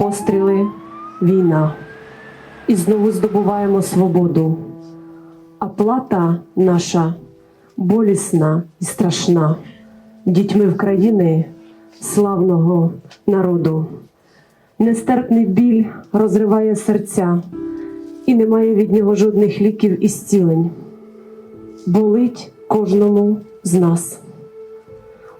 постріли, війна. І знову здобуваємо свободу. А плата наша болісна і страшна дітьми в славного народу. Нестерпний біль розриває серця, і немає від нього жодних ліків і зцілень. Болить кожному з нас.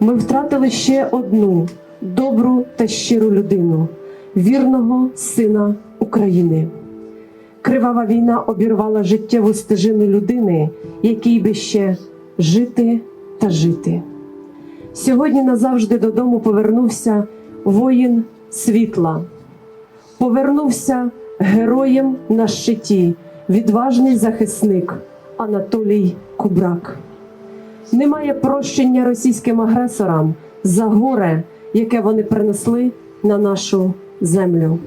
Ми втратили ще одну добру та щиру людину, вірного сина України. Кривава війна обірвала життєву стежину людини, якій би ще жити та жити. Сьогодні назавжди додому повернувся воїн світла, повернувся героєм на щиті, відважний захисник Анатолій Кубрак. Немає прощення російським агресорам за горе, яке вони принесли на нашу землю.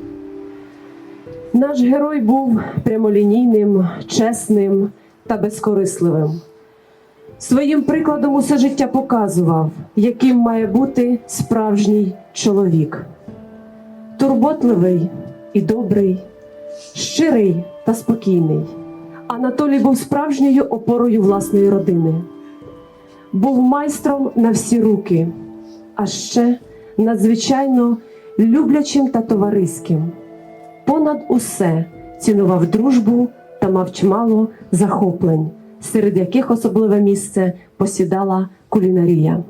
Наш герой був прямолінійним, чесним та безкорисливим. Своїм прикладом усе життя показував, яким має бути справжній чоловік. Турботливий і добрий, щирий та спокійний. Анатолій був справжньою опорою власної родини, був майстром на всі руки, а ще надзвичайно люблячим та товариським. Понад усе цінував дружбу та мав чимало захоплень, серед яких особливе місце посідала кулінарія.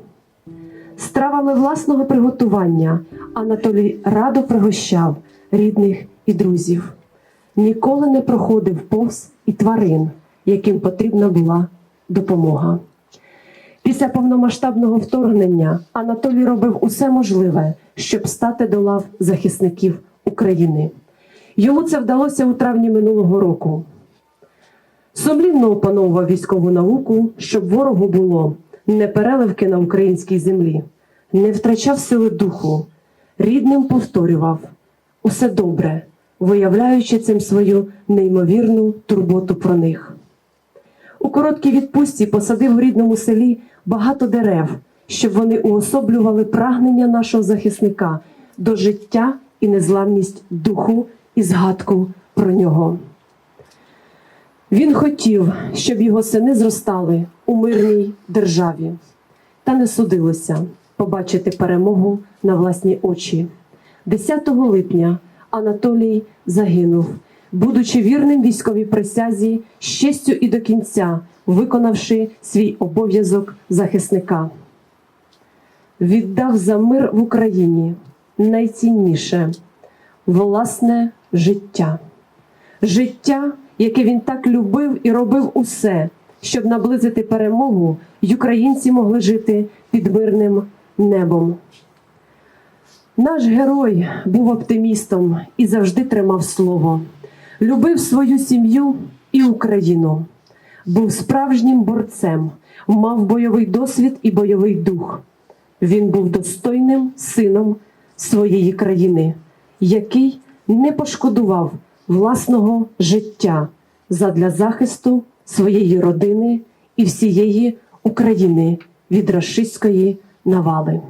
Стравами власного приготування Анатолій радо пригощав рідних і друзів. Ніколи не проходив повз і тварин, яким потрібна була допомога. Після повномасштабного вторгнення Анатолій робив усе можливе, щоб стати до лав захисників України. Йому це вдалося у травні минулого року. Сумлінно опановував військову науку, щоб ворогу було не переливки на українській землі, не втрачав сили духу, рідним повторював усе добре, виявляючи цим свою неймовірну турботу про них. У короткій відпустці посадив у рідному селі багато дерев, щоб вони уособлювали прагнення нашого захисника до життя і незламність духу і згадку про нього. Він хотів, щоб його сини зростали у мирній державі, та не судилося побачити перемогу на власні очі. 10 липня Анатолій загинув, будучи вірним військовій присязі, з честю і до кінця виконавши свій обов'язок захисника. Віддав за мир в Україні найцінніше власне життя. Життя, яке він так любив і робив усе, щоб наблизити перемогу, й українці могли жити під мирним небом. Наш герой був оптимістом і завжди тримав слово, любив свою сім'ю і Україну, був справжнім борцем, мав бойовий досвід і бойовий дух. Він був достойним сином своєї країни, який не пошкодував власного життя задля захисту своєї родини і всієї України від рашистської навали.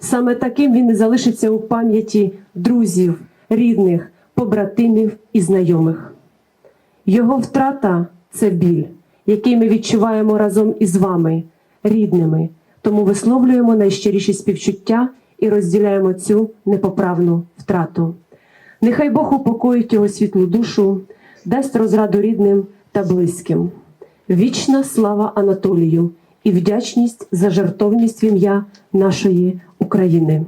Саме таким він і залишиться у пам'яті друзів, рідних, побратимів і знайомих. Його втрата це біль, який ми відчуваємо разом із вами, рідними, тому висловлюємо найщиріші співчуття і розділяємо цю непоправну втрату. Нехай Бог упокоїть його світлу душу, дасть розраду рідним та близьким. Вічна слава Анатолію і вдячність за жертовність в ім'я нашої України.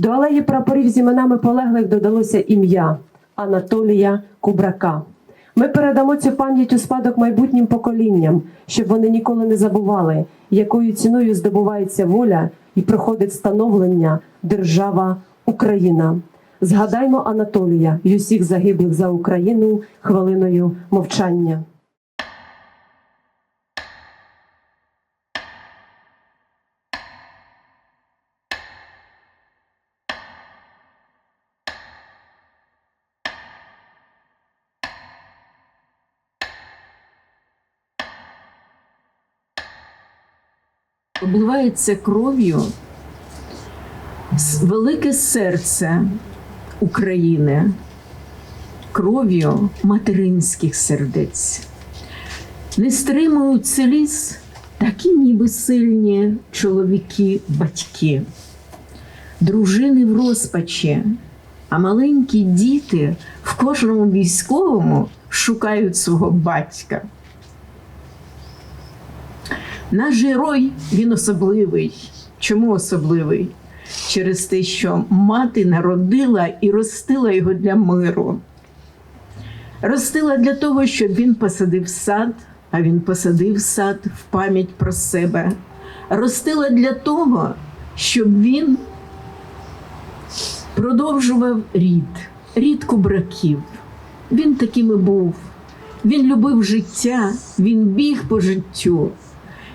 До алеї прапорів з іменами полеглих додалося ім'я Анатолія Кубрака. Ми передамо цю пам'ять у спадок майбутнім поколінням, щоб вони ніколи не забували, якою ціною здобувається воля і проходить становлення держава Україна. Згадаймо Анатолія й усіх загиблих за Україну хвилиною мовчання. Обливається кров'ю велике серце України кров'ю материнських сердець. Не стримують сліз такі ніби сильні чоловіки, батьки, дружини в розпачі, а маленькі діти в кожному військовому шукають свого батька. Наш герой він особливий. Чому особливий? Через те, що мати народила і ростила його для миру. Ростила для того, щоб він посадив сад, а він посадив сад в пам'ять про себе. Ростила для того, щоб він продовжував рід, рід кубраків. Він таким і був. Він любив життя, він біг по життю.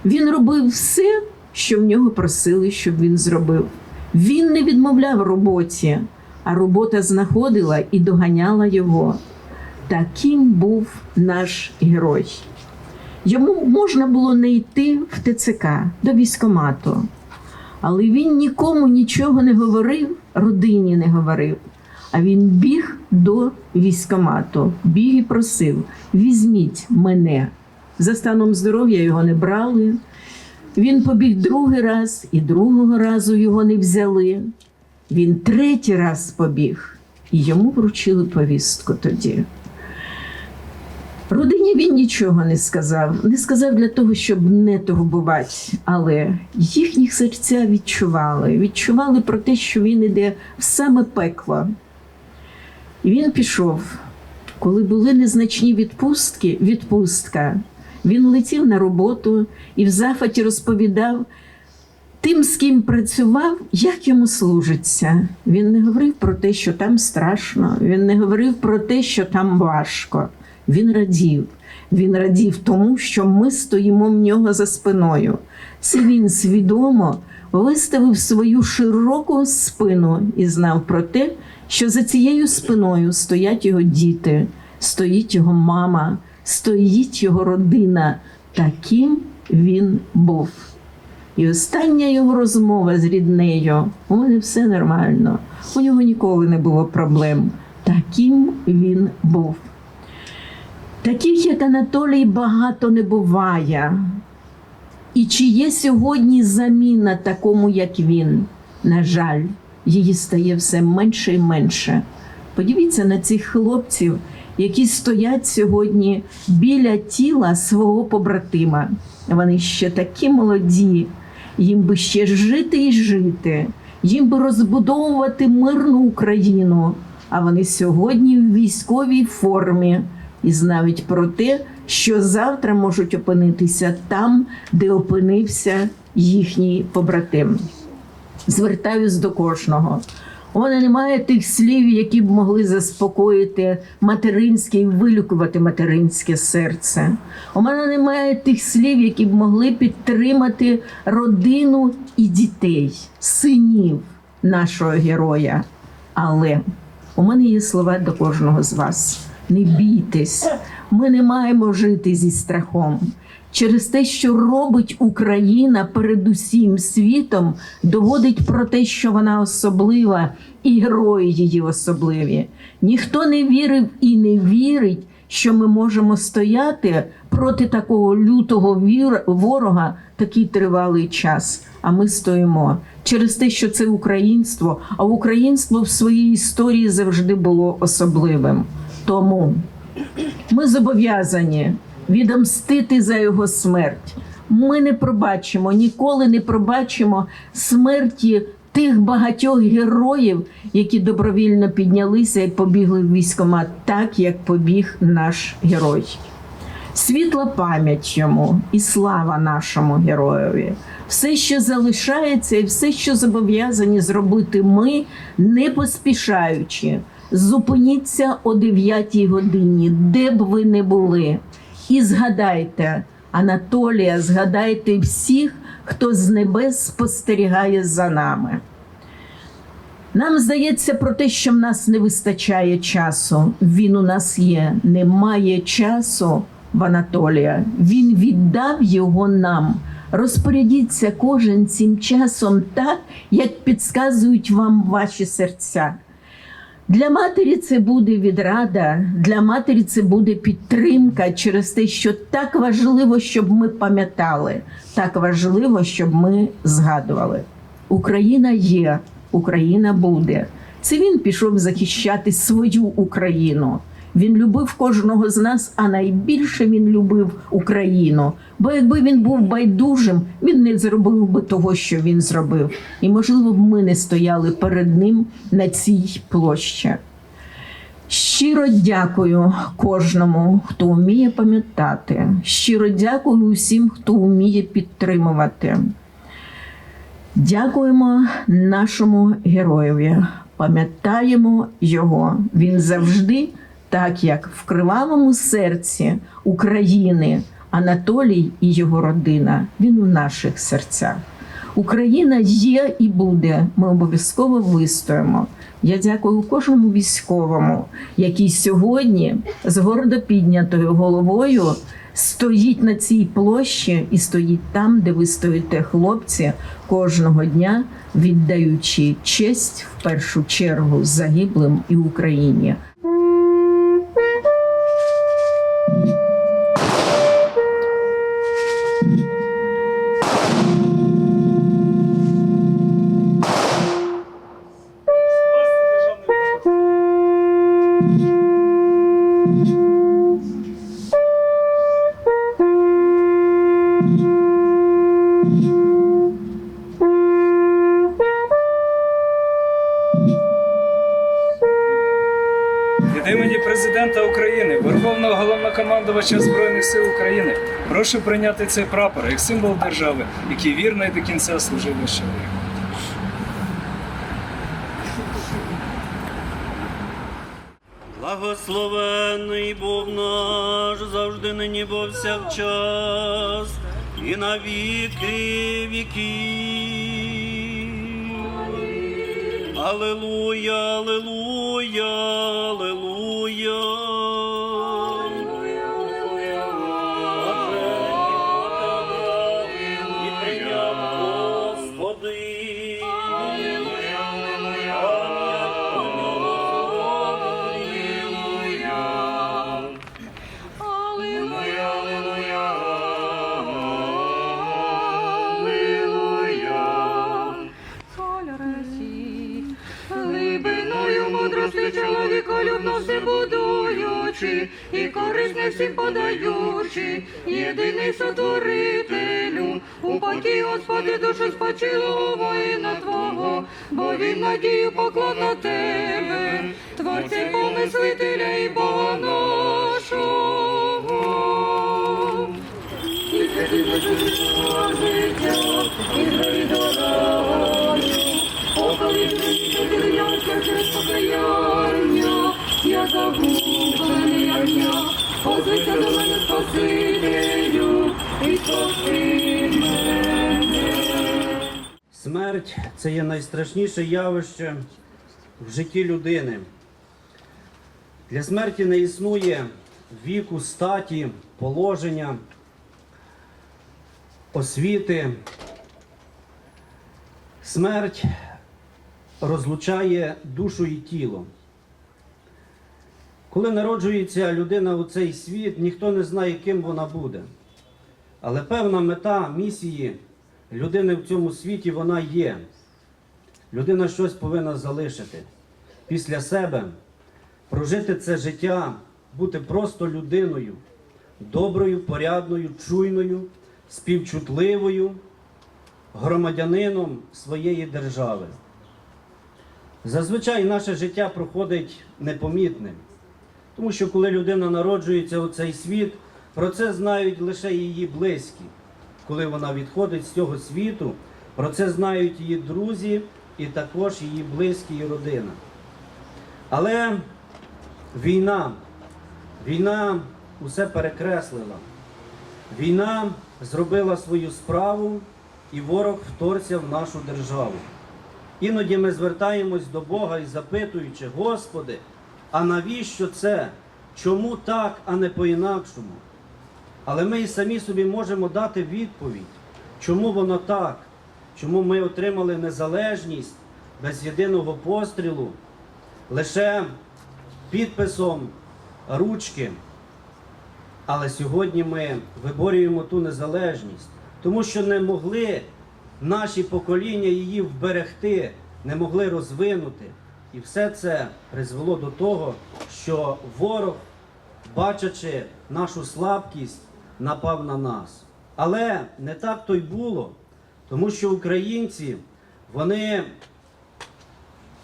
Він робив все, що в нього просили, щоб він зробив. Він не відмовляв роботі, а робота знаходила і доганяла його. Таким був наш герой. Йому можна було не йти в ТЦК до військомату, але він нікому нічого не говорив, родині не говорив. А він біг до військомату, біг і просив: візьміть мене. За станом здоров'я його не брали. Він побіг другий раз, і другого разу його не взяли. Він третій раз побіг, і йому вручили повістку тоді. Родині він нічого не сказав, не сказав для того, щоб не турбувати, але їхні серця відчували, відчували про те, що він іде в саме пекло. І він пішов. Коли були незначні відпустки, відпустка, він летів на роботу і в захваті розповідав тим, з ким працював, як йому служиться. Він не говорив про те, що там страшно, він не говорив про те, що там важко. Він радів. Він радів тому, що ми стоїмо в нього за спиною. Це він свідомо виставив свою широку спину і знав про те, що за цією спиною стоять його діти, стоїть його мама, стоїть його родина. Таким він був. І остання його розмова з ріднею, у мене все нормально, у нього ніколи не було проблем. Таким він був. Таких, як Анатолій, багато не буває. І чи є сьогодні заміна такому, як він? На жаль, її стає все менше і менше. Подивіться на цих хлопців, які стоять сьогодні біля тіла свого побратима. Вони ще такі молоді, їм би ще жити і жити, їм би розбудовувати мирну Україну. А вони сьогодні в військовій формі і знають про те, що завтра можуть опинитися там, де опинився їхній побратим. Звертаюсь до кожного. У мене немає тих слів, які б могли заспокоїти материнське і вилікувати материнське серце. У мене немає тих слів, які б могли підтримати родину і дітей, синів нашого героя. Але у мене є слова до кожного з вас. Не бійтесь, ми не маємо жити зі страхом. Через те, що робить Україна перед усім світом, доводить про те, що вона особлива, і герої її особливі. Ніхто не вірив і не вірить, що ми можемо стояти проти такого лютого ворога такий тривалий час. А ми стоїмо через те, що це українство, а українство в своїй історії завжди було особливим. Тому ми зобов'язані відомстити за його смерть. Ми не пробачимо, ніколи не пробачимо смерті тих багатьох героїв, які добровільно піднялися і побігли в військкомат, так як побіг наш герой. Світла пам'ять йому і слава нашому героєві. Все, що залишається, і все, що зобов'язані зробити ми, не поспішаючи. Зупиніться о 9 годині, де б ви не були. І згадайте Анатолія, згадайте всіх, хто з небес спостерігає за нами. Нам здається про те, що в нас не вистачає часу. Він у нас є. Немає часу в Анатолія. Він віддав його нам. Розпорядіться кожен цим часом так, як підказують вам ваші серця. Для матері це буде відрада, для матері це буде підтримка через те, що так важливо, щоб ми пам'ятали, так важливо, щоб ми згадували. Україна є, Україна буде. Це він пішов захищати свою Україну. Він любив кожного з нас, а найбільше він любив Україну. Бо якби він був байдужим, він не зробив би того, що він зробив. І можливо б ми не стояли перед ним на цій площі. Щиро дякую кожному, хто вміє пам'ятати. Щиро дякую усім, хто вміє підтримувати. Дякуємо нашому героєві. Пам'ятаємо його. Він завжди, так як в кривавому серці України, Анатолій і його родина. Він у наших серцях. Україна є і буде. Ми обов'язково вистоїмо. Я дякую кожному військовому, який сьогодні з гордо піднятою головою стоїть на цій площі і стоїть там, де ви стоїте, хлопці, кожного дня, віддаючи честь в першу чергу загиблим і Україні. Від імені президента України, Верховного головнокомандувача Збройних сил України, прошу прийняти цей прапор як символ держави, який вірно і до кінця служив лише ви. Благословенний Бог наш завжди нині бо всякчас і на віки віків. Алелуя, алелуя, алелуя. Єдиний сотворителю, упокій, Господи, душу спочилого воїна Твого, бо він надію поклав на тебе, Творця, помислителя і Бога нашого. І покаяння, я загублений ягня, Озвися до мене спаси. Смерть це є найстрашніше явище в житті людини. Для смерті не існує віку, статі, положення, освіти. Смерть розлучає душу і тіло. Коли народжується людина у цей світ, ніхто не знає, ким вона буде. Але певна мета місії людини в цьому світі вона є. Людина щось повинна залишити після себе, прожити це життя, бути просто людиною, доброю, порядною, чуйною, співчутливою, громадянином своєї держави. Зазвичай наше життя проходить непомітним, тому що коли людина народжується у цей світ, про це знають лише її близькі. Коли вона відходить з цього світу, про це знають її друзі і також її близькі і родина. Але війна, війна усе перекреслила. Війна зробила свою справу, і ворог вторгся в нашу державу. Іноді ми звертаємось до Бога і запитуючи, Господи, а навіщо це? Чому так, а не по-інакшому? Але ми і самі собі можемо дати відповідь, чому воно так, чому ми отримали незалежність без єдиного пострілу, лише підписом ручки. Але сьогодні ми виборюємо ту незалежність, тому що не могли наші покоління її вберегти, не могли розвинути. І все це призвело до того, що ворог, бачачи нашу слабкість, напав на нас. Але не так то й було, тому що українці, вони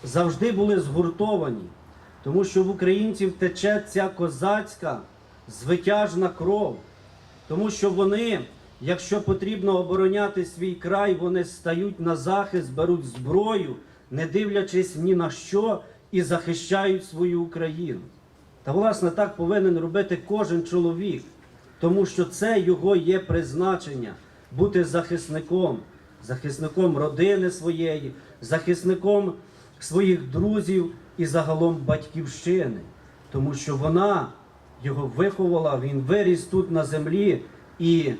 завжди були згуртовані, тому що в українців тече ця козацька звитяжна кров, тому що вони, якщо потрібно обороняти свій край, вони стають на захист, беруть зброю, не дивлячись ні на що, і захищають свою Україну. Та власне так повинен робити кожен чоловік, тому що це його є призначення бути захисником, захисником родини своєї, захисником своїх друзів і загалом батьківщини, тому що вона його виховала, він виріс тут на землі, і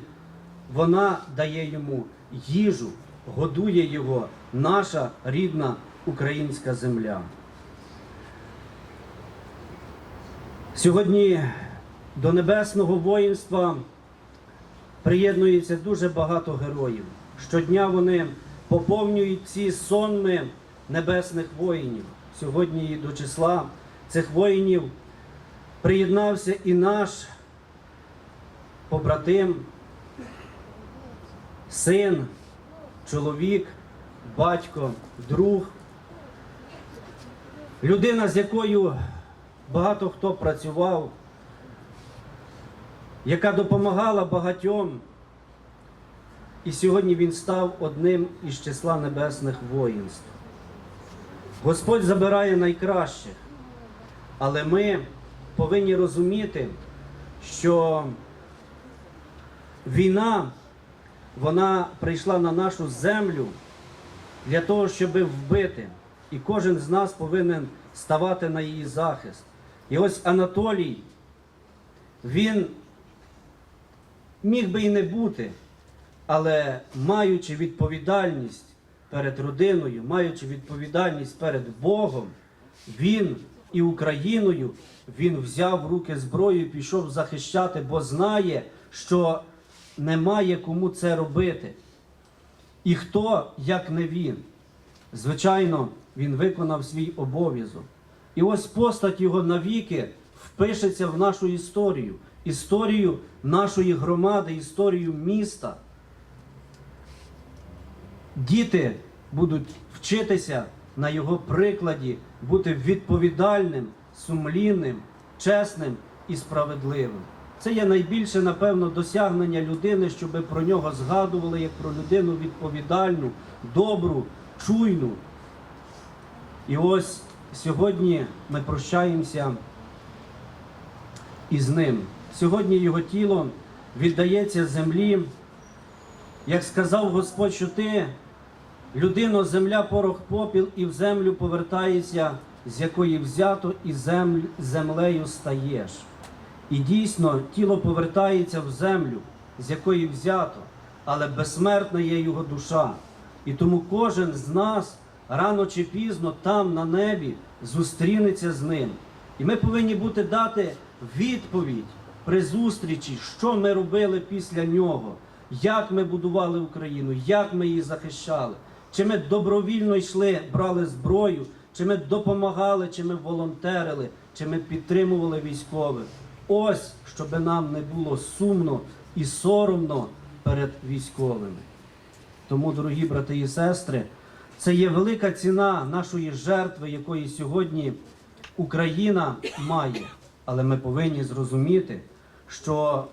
вона дає йому їжу, годує його наша рідна українська земля. Сьогодні до небесного воїнства приєднується дуже багато героїв. Щодня вони поповнюють ці сонми небесних воїнів. Сьогодні до числа цих воїнів приєднався і наш побратим, син, чоловік, батько, друг, людина, з якою багато хто працював, яка допомагала багатьом. І сьогодні він став одним із числа небесних воїнств. Господь забирає найкращих, але ми повинні розуміти, що війна вона прийшла на нашу землю для того, щоб вбити. І кожен з нас повинен ставати на її захист. І ось Анатолій, він міг би і не бути, але маючи відповідальність перед родиною, маючи відповідальність перед Богом, він і Україною він взяв в руки зброю і пішов захищати, бо знає, що немає кому це робити. І хто, як не він. Звичайно, він виконав свій обов'язок. І ось постать його навіки впишеться в нашу історію, історію нашої громади, історію міста. Діти будуть вчитися на його прикладі бути відповідальним, сумлінним, чесним і справедливим. Це є найбільше, напевно, досягнення людини, щоб про нього згадували як про людину відповідальну, добру, чуйну. І ось сьогодні ми прощаємося із ним. Сьогодні його тіло віддається землі. Як сказав Господь, що ти, людино, земля, порох, попіл, і в землю повертаєшся, з якої взято, і земль, землею стаєш. І дійсно тіло повертається в землю, з якої взято, але безсмертна є його душа. І тому кожен з нас рано чи пізно там на небі зустрінеться з ним. І ми повинні бути дати відповідь при зустрічі, що ми робили після нього, як ми будували Україну, як ми її захищали, чи ми добровільно йшли, брали зброю, чи ми допомагали, чи ми волонтерили, чи ми підтримували військових. Ось щоб нам не було сумно і соромно перед військовими. Тому, дорогі брати і сестри, це є велика ціна нашої жертви, якої сьогодні Україна має. Але ми повинні зрозуміти, що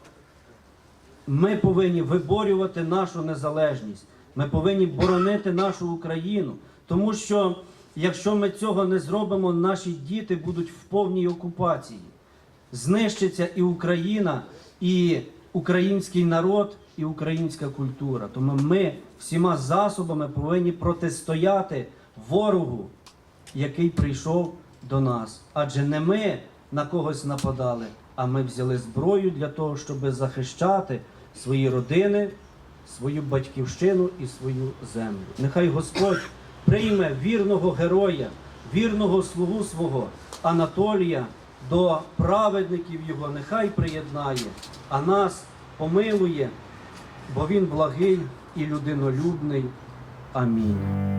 ми повинні виборювати нашу незалежність. Ми повинні боронити нашу Україну. Тому що якщо ми цього не зробимо, наші діти будуть в повній окупації. Знищиться і Україна, і український народ, і українська культура. Тому ми всіма засобами повинні протистояти ворогу, який прийшов до нас. Адже не ми на когось нападали, а ми взяли зброю для того, щоб захищати свої родини, свою батьківщину і свою землю. Нехай Господь прийме вірного героя, вірного слугу свого Анатолія до праведників його, нехай приєднає, а нас помилує, бо він благий і людинолюбний. Амінь.